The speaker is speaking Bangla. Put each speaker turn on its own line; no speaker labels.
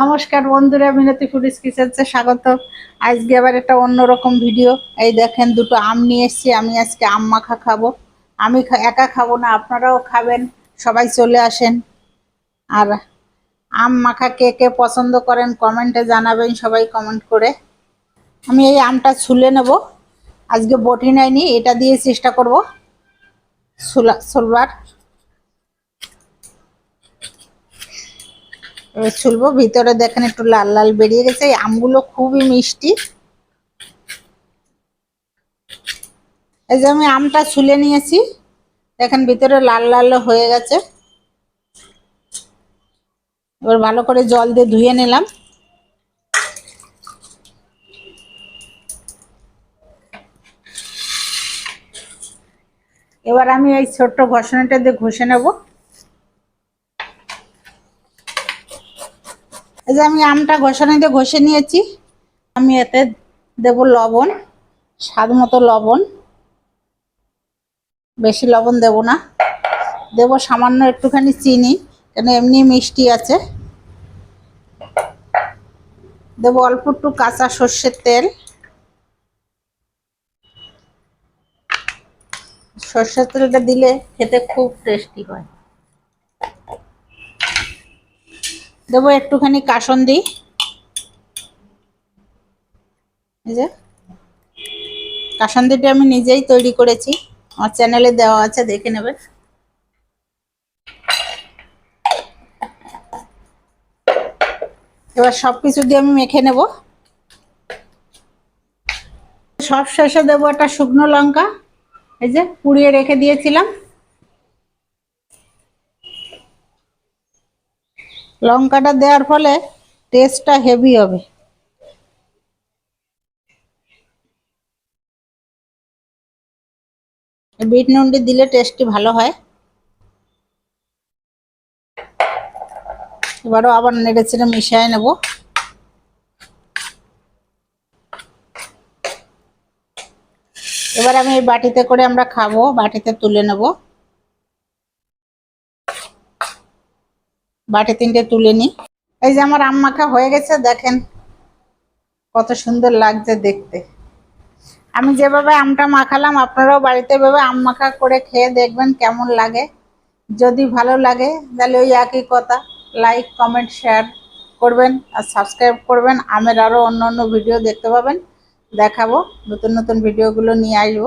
নমস্কার বন্ধুরা, মিনতি ফুডিস কিচেনসে স্বাগত আজকে আবার একটা অন্যরকম ভিডিও। এই দেখেন, দুটো আম নিয়ে এসেছি, আমি আজকে আম মাখা খাব। আমি একা খাব না, আপনারাও খাবেন, সবাই চলে আসেন। আর আম মাখা কে কে পছন্দ করেন, কমেন্টে জানাবেন, সবাই কমেন্ট করে। আমি এই আমটা ছুলে নেব। আজকে বটি নেয়নি, এটা দিয়ে চেষ্টা করব। ছুলা ছুলবার। এবার ছুলবো, ভিতরে দেখেন একটু লাল লাল বেরিয়ে গেছে, এই আমগুলো খুবই মিষ্টি। এই যে আমি আমটা ছুলে নিয়েছি, দেখেন ভিতরে লাল লাল হয়ে গেছে। এবার ভালো করে জল দিয়ে ধুয়ে নিলাম। এবার আমি এই ছোট্ট ঘষণাটা দিয়ে ঘষে নেব। এই যে আমি আমটা ঘষানিতে ঘষে নিয়েছি। আমি এতে দেব লবণ, স্বাদ মতো লবণ। বেশি লবণ দেব না। দেব সামান্য একটুখানি চিনি, কেন এমনি মিষ্টি আছে। দেব অল্প একটু কাঁচা সর্ষের তেল। সর্ষের তেলটা দিলে খেতে খুব টেস্টি হয়। দেবো একটুখানি কাসন্দি এই যে। কাসন্দিটা আমি নিজেই তৈরি করেছি। আমার চ্যানেলে দেওয়া আছে, দেখে নেবেন এবার সব কিছু দিয়ে আমি মেখে নেব। সব শেষে দেবো একটা শুকনো লঙ্কা। এই যে, পুড়িয়ে রেখে দিয়েছিলাম। লঙ্কাটা দেওয়ার ফলে টেস্টটা হেভি হবে। বিট নুনটি দিলে টেস্টটি ভালো হয়। এবারও আবার নেড়ে মিশিয়ে নেব। এবার আমি এই বাটিতে করে আমরা খাব, বাটিতে তুলে নেব। বাটি তিনটে তুলে নিই এই যে আমার আম মাখা হয়ে গেছে, দেখেন কত সুন্দর লাগছে দেখতে। আমি যেভাবে আমটা মাখালাম, আপনারাও বাড়িতে এভাবে আম মাখা করে খেয়ে দেখবেন কেমন লাগে। যদি ভালো লাগে, তাহলে ওই একই কথা লাইক কমেন্ট শেয়ার করবেন আর সাবস্ক্রাইব করবেন। আমের আরও অন্য অন্য ভিডিও দেখতে পাবেন। দেখাবো, নতুন নতুন ভিডিওগুলো নিয়ে আসব।